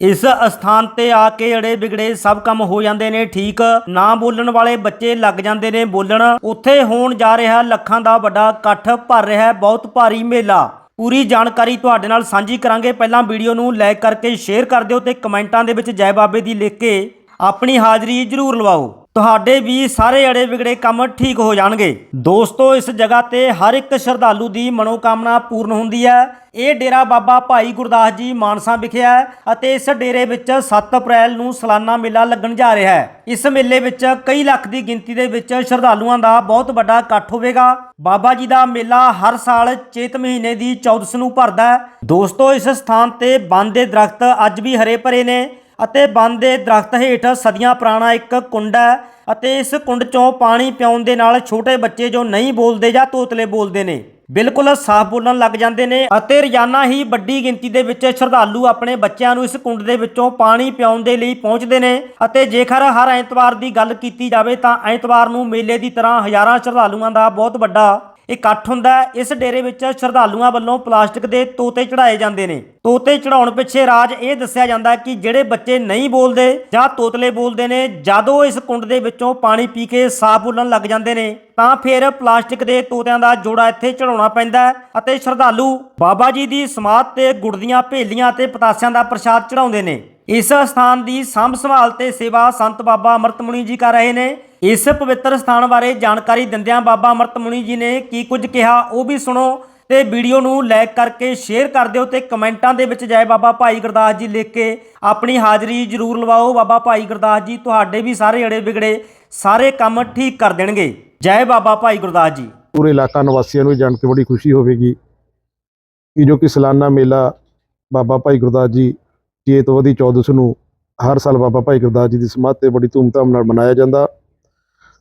ਇਸ ਅਸਥਾਨ ਤੇ ਆ ਕੇ ਅੜੇ ਵਿਗੜੇ ਸਭ ਕੰਮ ਹੋ ਜਾਂਦੇ ਨੇ, ਠੀਕ। ਨਾ ਬੋਲਣ ਵਾਲੇ ਬੱਚੇ ਲੱਗ ਜਾਂਦੇ ਨੇ ਬੋਲਣ। ਉੱਥੇ ਹੋਣ ਜਾ ਰਿਹਾ ਲੱਖਾਂ ਦਾ ਵੱਡਾ ਇਕੱਠ ਭਰ ਰਿਹਾ ਬਹੁਤ ਭਾਰੀ ਮੇਲਾ। ਪੂਰੀ ਜਾਣਕਾਰੀ ਤੁਹਾਡੇ ਨਾਲ ਸਾਂਝੀ ਕਰਾਂਗੇ। ਪਹਿਲਾਂ ਵੀਡੀਓ ਨੂੰ ਲਾਈਕ ਕਰਕੇ ਸ਼ੇਅਰ ਕਰ ਦਿਓ ਤੇ ਕਮੈਂਟਾਂ ਦੇ ਵਿੱਚ ਜੈ ਬਾਬੇ ਦੀ ਲਿਖ ਕੇ ਆਪਣੀ ਹਾਜ਼ਰੀ ਜ਼ਰੂਰ ਲਵਾਓ। ਤੁਹਾਡੇ ਵੀ ਸਾਰੇ ਅੜੇ ਵਿਗੜੇ ਕੰਮ ਠੀਕ ਹੋ ਜਾਣਗੇ। ਦੋਸਤੋ, ਇਸ ਜਗ੍ਹਾ ਤੇ ਹਰ ਇੱਕ ਸ਼ਰਧਾਲੂ ਦੀ ਮਨੋਕਾਮਨਾ ਪੂਰਨ ਹੁੰਦੀ ਹੈ। ਇਹ ਡੇਰਾ ਬਾਬਾ ਭਾਈ ਗੁਰਦਾਸ ਜੀ ਮਾਨਸਾ ਵਿਖੇ ਹੈ ਅਤੇ ਇਸ ਡੇਰੇ ਵਿੱਚ 7 ਅਪ੍ਰੈਲ ਨੂੰ ਸਾਲਾਨਾ ਮੇਲਾ ਲੱਗਣ ਜਾ ਰਿਹਾ ਹੈ। ਇਸ ਮੇਲੇ ਵਿੱਚ ਕਈ ਲੱਖ ਦੀ ਗਿਣਤੀ ਦੇ ਵਿੱਚ ਸ਼ਰਧਾਲੂਆਂ ਦਾ ਬਹੁਤ ਵੱਡਾ ਇਕੱਠ ਹੋਵੇਗਾ। ਬਾਬਾ ਜੀ ਦਾ ਮੇਲਾ ਹਰ ਸਾਲ ਚੇਤ ਮਹੀਨੇ ਦੀ 14 ਨੂੰ ਭਰਦਾ ਹੈ। ਦੋਸਤੋ, ਇਸ ਸਥਾਨ ਤੇ ਬੰਦ ਦੇ ਦਰਖਤ ਅੱਜ ਵੀ ਹਰੇ ਭਰੇ ਨੇ। ਅਤੇ ਬੰਦ ਦੇ ਦਰਖਤ ਹੇਠ ਸਦੀਆਂ ਪੁਰਾਣਾ ਇੱਕ ਕੁੰਡ ਹੈ ਅਤੇ ਇਸ ਕੁੰਡ ਚੋਂ ਪਾਣੀ ਪਿਉਣ ਦੇ ਨਾਲ ਛੋਟੇ ਬੱਚੇ ਜੋ ਨਹੀਂ ਬੋਲਦੇ ਜਾਂ ਤੋਤਲੇ ਬੋਲਦੇ ਨੇ, ਬਿਲਕੁਲ ਸਾਫ਼ ਬੋਲਣ ਲੱਗ ਜਾਂਦੇ ਨੇ ਅਤੇ ਰੋਜ਼ਾਨਾ ਹੀ ਵੱਡੀ ਗਿਣਤੀ ਦੇ ਵਿੱਚ ਸ਼ਰਧਾਲੂ ਆਪਣੇ ਬੱਚਿਆਂ ਨੂੰ ਇਸ ਕੁੰਡ ਦੇ ਵਿੱਚੋਂ ਪਾਣੀ ਪਿਉਣ ਦੇ ਲਈ ਪਹੁੰਚਦੇ ਨੇ ਅਤੇ ਜੇਕਰ ਹਰ ਐਤਵਾਰ ਦੀ ਗੱਲ ਕੀਤੀ ਜਾਵੇ ਤਾਂ ਐਤਵਾਰ ਨੂੰ ਮੇਲੇ ਦੀ ਤਰ੍ਹਾਂ ਹਜ਼ਾਰਾਂ ਸ਼ਰਧਾਲੂਆਂ ਦਾ ਬਹੁਤ ਵੱਡਾ ਇਕੱਠ ਹੁੰਦਾ ਇਸ ਡੇਰੇ ਵਿੱਚ ਸ਼ਰਧਾਲੂਆਂ ਵੱਲੋਂ ਪਲਾਸਟਿਕ ਦੇ ਤੋਤੇ ਚੜਾਏ ਜਾਂਦੇ ਨੇ। ਤੋਤੇ ਚੜਾਉਣ ਪਿੱਛੇ ਰਾਜ ਇਹ ਦੱਸਿਆ ਜਾਂਦਾ ਕਿ ਜਿਹੜੇ ਬੱਚੇ ਨਹੀਂ ਬੋਲਦੇ ਜਾਂ ਤੋਤਲੇ ਬੋਲਦੇ ਨੇ, ਜਦੋਂ ਇਸ ਕੁੰਡ ਦੇ ਵਿੱਚੋਂ ਪਾਣੀ ਪੀ ਕੇ ਸਾਫ਼ ਬੋਲਣ ਲੱਗ ਜਾਂਦੇ ਨੇ, ਤਾਂ ਫਿਰ ਪਲਾਸਟਿਕ ਦੇ ਤੋਤਿਆਂ ਦਾ ਜੋੜਾ ਇੱਥੇ ਚੜਾਉਣਾ ਪੈਂਦਾ ਅਤੇ ਸ਼ਰਧਾਲੂ ਬਾਬਾ ਜੀ ਦੀ ਸਮਾਧ ਤੇ ਗੁੜਦੀਆਂ ਭੇਲੀਆਂ ਤੇ ਪਤਾਸਿਆਂ ਦਾ ਪ੍ਰਸ਼ਾਦ ਚੜਾਉਂਦੇ ਨੇ। ਇਸ ਸਥਾਨ ਦੀ ਸੰਭ ਸੰਭਾਲ ਤੇ ਸੇਵਾ ਸੰਤ ਬਾਬਾ ਅਮਰਤ ਜੀ ਕਰ ਰਹੇ ਨੇ। ਇਸ ਪਵਿੱਤਰ ਸਥਾਨ ਬਾਰੇ ਜਾਣਕਾਰੀ ਦਿੰਦਿਆਂ ਬਾਬਾ ਅਮਰਤ ਮੁਨੀ ਜੀ ਨੇ ਕੀ ਕੁਝ ਕਿਹਾ, ਉਹ ਵੀ ਸੁਣੋ ਤੇ ਵੀਡੀਓ ਨੂੰ ਲਾਈਕ ਕਰਕੇ ਸ਼ੇਅਰ ਕਰ ਦਿਓ ਤੇ ਕਮੈਂਟਾਂ ਦੇ ਵਿੱਚ ਜੈ ਬਾਬਾ ਭਾਈ ਗੁਰਦਾਸ ਜੀ ਲਿਖ ਕੇ ਆਪਣੀ ਹਾਜ਼ਰੀ ਜ਼ਰੂਰ ਲਵਾਓ। ਬਾਬਾ ਭਾਈ ਗੁਰਦਾਸ ਜੀ, ਤੁਹਾਡੇ ਵੀ ਸਾਰੇ ਅੜੇ ਵਿਗੜੇ, ਸਾਰੇ ਕੰਮ ਠੀਕ ਕਰ ਦੇਣਗੇ। ਜੈ ਬਾਬਾ ਭਾਈ ਗੁਰਦਾਸ ਜੀ। ਪੂਰੇ ਇਲਾਕਾ ਨਿਵਾਸੀਆਂ ਨੂੰ ਇਹ ਜਾਣ ਕੇ ਬੜੀ ਖੁਸ਼ੀ ਹੋਵੇਗੀ ਕਿ ਜੋ ਕਿ ਸਾਲਾਨਾ ਮੇਲਾ ਬਾਬਾ ਭਾਈ ਗੁਰਦਾਸ ਜੀ ਚੇਤਵਦੀ 14 ਨੂੰ ਹਰ ਸਾਲ ਬਾਬਾ ਭਾਈ ਗੁਰਦਾਸ ਜੀ ਦੀ ਸਮਾਧ ਤੇ ਬੜੀ ਧੂਮਧਾਮ ਨਾਲ ਮਨਾਇਆ ਜਾਂਦਾ।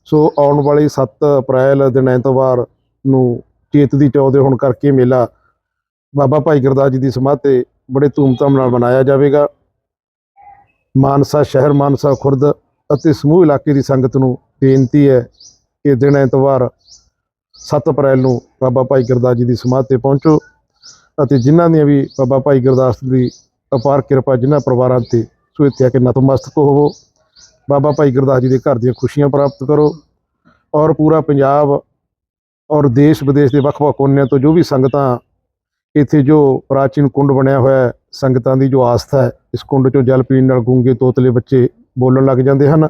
ਸੋ ਆਉਣ ਵਾਲੀ 7 ਅਪ੍ਰੈਲ ਦਿਨ ਐਤਵਾਰ ਨੂੰ ਚੇਤ ਦੀ ਚੌਥ ਹੋਣ ਕਰਕੇ ਮੇਲਾ ਬਾਬਾ ਭਾਈ ਗੁਰਦਾਸ ਜੀ ਦੀ ਸਮਾਧ ਤੇ ਬੜੇ ਧੂਮਧਾਮ ਨਾਲ ਮਨਾਇਆ ਜਾਵੇਗਾ। ਮਾਨਸਾ ਸ਼ਹਿਰ, ਮਾਨਸਾ ਖੁਰਦ ਅਤੇ ਸਮੂਹ ਇਲਾਕੇ ਦੀ ਸੰਗਤ ਨੂੰ ਬੇਨਤੀ ਹੈ ਕਿ ਦਿਨ ਐਤਵਾਰ 7 ਅਪ੍ਰੈਲ ਨੂੰ ਬਾਬਾ ਭਾਈ ਗੁਰਦਾਸ ਜੀ ਦੀ ਸਮਾਧ ਤੇ ਪਹੁੰਚੋ ਅਤੇ ਜਿਨ੍ਹਾਂ ਦੀਆਂ ਵੀ ਬਾਬਾ ਭਾਈ ਗੁਰਦਾਸ ਦੀ ਅਪਾਰ ਕਿਰਪਾ ਜਿਨ੍ਹਾਂ ਪਰਿਵਾਰਾਂ ਤੇ ਸੋ ਇੱਥੇ ਆ ਕੇ ਨਤਮਸਤਕ ਹੋਵੋ। ਬਾਬਾ ਭਾਈ ਗੁਰਦਾਸ ਜੀ ਦੇ ਘਰ ਦੀਆਂ ਖੁਸ਼ੀਆਂ ਪ੍ਰਾਪਤ ਕਰੋ। ਔਰ ਪੂਰਾ ਪੰਜਾਬ ਔਰ ਦੇਸ਼ ਵਿਦੇਸ਼ ਦੇ ਵੱਖ-ਵੱਖ ਕੋਨਿਆਂ ਤੋਂ ਜੋ ਵੀ ਸੰਗਤਾਂ ਇੱਥੇ ਜੋ ਪ੍ਰਾਚੀਨ ਕੁੰਡ ਬਣਿਆ ਹੋਇਆ ਸੰਗਤਾਂ ਦੀ ਜੋ ਆਸਥਾ ਹੈ, ਇਸ ਕੁੰਡ ਚੋਂ ਜਲ ਪੀਣ ਨਾਲ ਗੂੰਗੇ ਤੋਤਲੇ ਬੱਚੇ ਬੋਲਣ ਲੱਗ ਜਾਂਦੇ ਹਨ।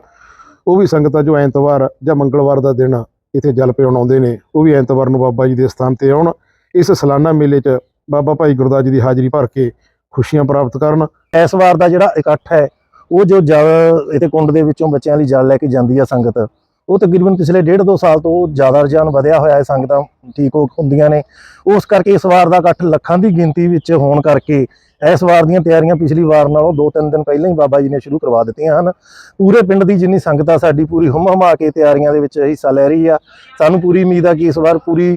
ਉਹ ਵੀ ਸੰਗਤਾਂ ਜੋ ਐਤਵਾਰ ਜਾਂ ਮੰਗਲਵਾਰ ਦਾ ਦਿਨ ਇੱਥੇ ਜਲ ਪਿਉਣ ਆਉਂਦੇ ਨੇ, ਉਹ ਵੀ ਐਤਵਾਰ ਨੂੰ ਬਾਬਾ ਜੀ ਦੇ ਸਥਾਨ ਤੇ ਆਉਣ। ਇਸ ਸਾਲਾਨਾ ਮੇਲੇ 'ਚ ਬਾਬਾ ਭਾਈ ਗੁਰਦਾਸ ਜੀ ਦੀ ਹਾਜ਼ਰੀ ਭਰ ਕੇ ਖੁਸ਼ੀਆਂ ਪ੍ਰਾਪਤ ਕਰਨ। ਇਸ ਵਾਰ ਦਾ ਜਿਹੜਾ ਇਕੱਠ ਹੈ, ਉਹ ਜੋ ਜਲ ਇੱਥੇ ਕੁੰਡ ਦੇ ਵਿੱਚੋਂ ਬੱਚਿਆਂ ਲਈ ਜਲ ਲੈ ਕੇ ਜਾਂਦੀ ਆ ਸੰਗਤ। ਉਹ ਤਕਰੀਬਨ ਪਿਛਲੇ ਡੇਢ ਦੋ ਸਾਲ ਤੋਂ ਜ਼ਿਆਦਾ ਰੁਝਾਨ ਵਧਿਆ ਹੋਇਆ ਹੈ, ਸੰਗਤਾਂ ਠੀਕ ਹੋ ਹੁੰਦੀਆਂ ਨੇ। ਉਸ ਕਰਕੇ ਇਸ ਵਾਰ ਦਾ ਇਕੱਠ ਲੱਖਾਂ ਦੀ ਗਿਣਤੀ ਵਿੱਚ ਹੋਣ ਕਰਕੇ ਇਸ ਵਾਰ ਦੀਆਂ ਤਿਆਰੀਆਂ ਪਿਛਲੀ ਵਾਰ ਨਾਲੋਂ ਦੋ ਤਿੰਨ ਦਿਨ ਪਹਿਲਾਂ ਹੀ ਬਾਬਾ ਜੀ ਨੇ ਸ਼ੁਰੂ ਕਰਵਾ ਦਿੱਤੀਆਂ ਹਨ। ਪੂਰੇ ਪਿੰਡ ਦੀ ਜਿੰਨੀ ਸੰਗਤ ਆ, ਸਾਡੀ ਪੂਰੀ ਹੁਮ ਹਮਾ ਕੇ ਤਿਆਰੀਆਂ ਦੇ ਵਿੱਚ ਹਿੱਸਾ ਲੈ ਰਹੀ ਆ। ਸਾਨੂੰ ਪੂਰੀ ਉਮੀਦ ਆ ਕਿ ਇਸ ਵਾਰ ਪੂਰੀ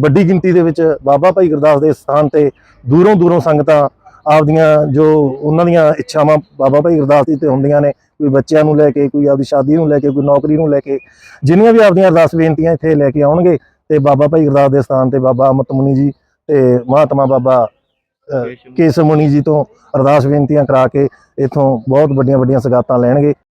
ਵੱਡੀ ਗਿਣਤੀ ਦੇ ਵਿੱਚ ਬਾਬਾ ਭਾਈ ਗੁਰਦਾਸ ਦੇ ਸਥਾਨ ਤੇ ਦੂਰੋਂ ਦੂਰੋਂ ਸੰਗਤਾਂ ਆਪਦੀਆਂ ਜੋ ਉਹਨਾਂ ਦੀਆਂ ਇੱਛਾਵਾਂ ਬਾਬਾ ਭਾਈ ਗੁਰਦਾਸ ਜੀ ਤੇ ਹੁੰਦੀਆਂ ਨੇ ਕੋਈ ਬੱਚਿਆਂ ਨੂੰ ਲੈ ਕੇ ਕੋਈ ਆਪਦੀ ਸ਼ਾਦੀ ਨੂੰ ਲੈ ਕੇ ਕੋਈ ਨੌਕਰੀ ਨੂੰ ਲੈ ਕੇ ਜਿੰਨੀਆਂ ਵੀ ਆਪਦੀਆਂ ਅਰਦਾਸ ਬੇਨਤੀਆਂ ਇੱਥੇ ਲੈ ਕੇ ਆਉਣਗੇ ਤੇ ਬਾਬਾ ਭਾਈ ਗੁਰਦਾਸ ਦੇ ਸਥਾਨ ਤੇ ਬਾਬਾ ਅਮਤ ਮੁਨੀ ਜੀ ਤੇ ਮਹਾਤਮਾ ਬਾਬਾ ਅ, ਮੁਨੀ ਜੀ ਤੋਂ ਅਰਦਾਸ ਬੇਨਤੀਆਂ ਕਰਾ ਕੇ ਇਥੋਂ ਬਹੁਤ ਵੱਡੀਆਂ ਵੱਡੀਆਂ ਸਗਾਤਾਂ ਲੈਣਗੇ।